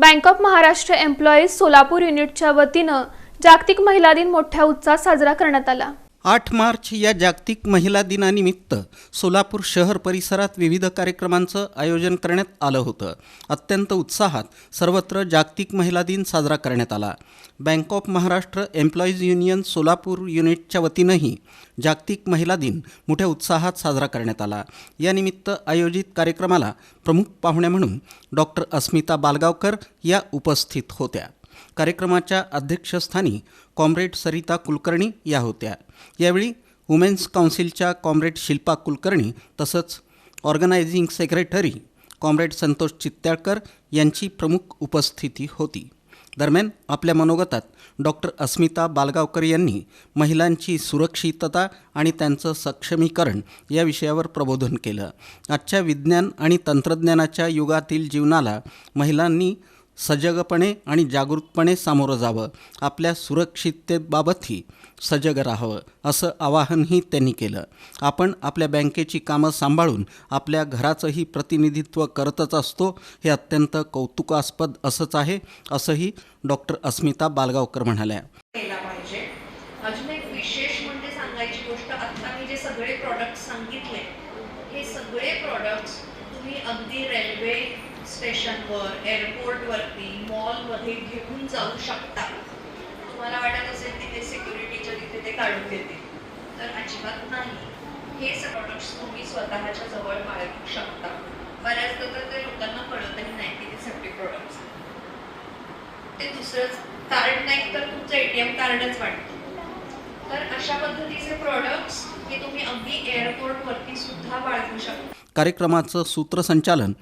Bank of Maharashtra employees Solapur युनिटच्या वतीनं जागतिक महिला दिन मोठ्या उत्साहात साजरा करण्यात आला. आठ मार्च या जागतिक महिला दिनानिमित्त सोलापूर शहर परिसरात विविध कार्यक्रमांचं आयोजन करण्यात आलं होतं. अत्यंत उत्साहात सर्वत्र जागतिक महिला दिन साजरा करण्यात आला. Bank of Maharashtra employees union Solapur युनिटच्या वतीनंही जागतिक महिला दिन मोठ्या उत्साहात साजरा करण्यात आला. यानिमित्त आयोजित कार्यक्रमाला प्रमुख पाहुण्या म्हणून डॉक्टर अस्मिता बालगावकर या उपस्थित होत्या. कार्यक्रमाच्या अध्यक्षस्थानी कॉम्रेड सरिता कुलकर्णी या होत्या. यावेळी वुमेन्स काउन्सिलच्या कॉम्रेड शिल्पा कुलकर्णी तसंच organising secretary comrade Santosh Chittalkar यांची प्रमुख उपस्थिती होती. दरम्यान आपल्या मनोगतात डॉक्टर अस्मिता बालगावकर यांनी महिलांची सुरक्षितता आणि त्यांचं सक्षमीकरण या विषयावर प्रबोधन केलं. आजच्या विज्ञान आणि तंत्रज्ञानाच्या युगातील जीवनाला महिलांनी सजगपणे आणि जागृतपणे सामोरं जावं. आपल्या सुरक्षिततेबाबतही सजग राहावं असं आवाहनही त्यांनी केलं. आपण आपल्या बँकेची कामं सांभाळून आपल्या घराचंही प्रतिनिधित्व करतच असतो हे अत्यंत कौतुकास्पद असंच आहे असंही डॉक्टर अस्मिता बालगावकर म्हणाल्या. अजून एक विशेष म्हणजे सांगायची गोष्ट मी जे सगळे सांगितले हे सगळे प्रॉडक्ट्स तुम्ही अगदी रेल्वे स्टेशनवर एअरपोर्टवरती मॉलमध्ये घेऊन जाऊ शकता. तुम्हाला वाटत असेल की ते सिक्युरिटीच्या तिथे ते काढून देतील. तर अजिबात नाही. हे प्रॉडक्ट्स तुम्ही स्वतःच्या जवळ बाळगू शकता. बऱ्याचदा तर ते लोकांना कळतही नाही की ते सेफ्टी प्रॉडक्ट्स ते दुसरंच कार्ड नाही तर तुमचं एटीएम कार्डच वाटतं तर अशा पद्धतीचे प्रॉडक्ट्स हे तुम्ही अगदी एअरपोर्टवरती सुद्धा बाळगू शकता. कार्यक्रमाचं सूत्रसंचालन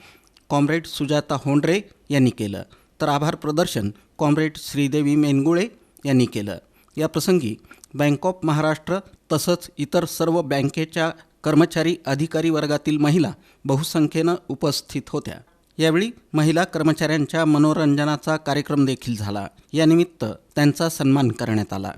कॉम्रेड सुजाता होंडरे यांनी केलं. तर आभार प्रदर्शन कॉम्रेड श्रीदेवी मेनगुळे यांनी केलं. या प्रसंगी बँक ऑफ महाराष्ट्र तसंच इतर सर्व बँकेच्या कर्मचारी अधिकारी वर्गातील महिला बहुसंख्येनं उपस्थित होत्या. यावेळी महिला कर्मचाऱ्यांच्या मनोरंजनाचा कार्यक्रम देखील झाला. यानिमित्त त्यांचा सन्मान करण्यात आला.